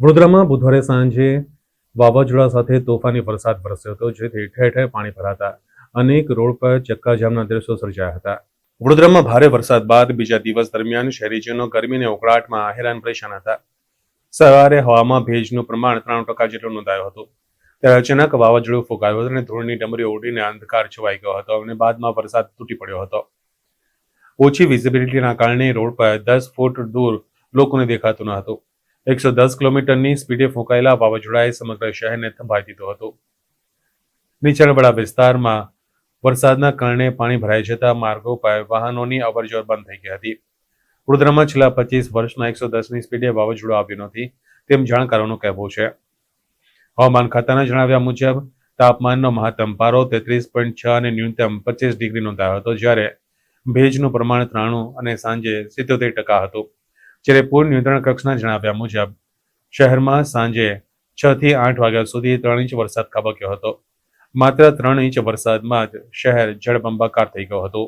વડોદરામાં બુધવારે સાંજે વાવાઝોડા સાથે તોફાની વરસાદ વરસ્યો હતો, જેથી ઠેર ઠેર પાણી ભરાતા અનેક રોડ પર ચક્કાજામના દ્રશ્યો સર્જાયા હતા. વડોદરામાં ભારે વરસાદ બાદ બીજા દિવસ દરમિયાન શહેરીજનો ગરમી અને ઉકળાટમાં હેરાન પરેશાન હતા. સવારે હવામાં ભેજનું પ્રમાણ ત્રણ ટકા જેટલું નોંધાયું હતું. ત્યારે અચાનક વાવાઝોડું ફૂંકાયું હતું અને ધૂળની ડમરીઓ ઉડીને અંધકાર છવાઈ ગયો હતો અને બાદમાં વરસાદ તૂટી પડ્યો હતો. ઓછી વિઝિબિલિટીના કારણે રોડ પર દસ ફૂટ દૂર લોકોને દેખાતું ન હતું. એકસો દસ કિલોમીટરની સ્પીડે ફૂંકાયેલા વાવાઝોડાએ સમગ્ર શહેરને થંભાવી દીધો હતો. નીચાણવાળા વિસ્તારમાં વરસાદના કારણે પાણી ભરાઈ જતા માર્ગો પર વાહનોની અવરજવર બંધ થઈ ગઈ હતી. વડોદરામાં છેલ્લા પચીસ વર્ષમાં એકસો દસની સ્પીડે વાવાઝોડું આવ્યું નથી તેમ જાણકારોનું કહેવું છે. હવામાન ખાતાના જણાવ્યા મુજબ, તાપમાનનો મહત્તમ પારો તેત્રીસ પોઈન્ટ છ અને ન્યૂનતમ પચીસ ડિગ્રી નોંધાયો હતો જ્યારે ભેજનું પ્રમાણ ત્રાણું અને સાંજે સિત્યોતેર ટકા હતું. જ્યારે પૂર નિયંત્રણ કક્ષના જણાવ્યા મુજબ, શહેરમાં સાંજે છ થી આઠ વાગ્યા સુધી ત્રણ ઇંચ વરસાદ ખાબક્યો હતો. માત્ર ત્રણ ઇંચ વરસાદમાં જ શહેર જળબંબાકાર થઈ ગયો હતો.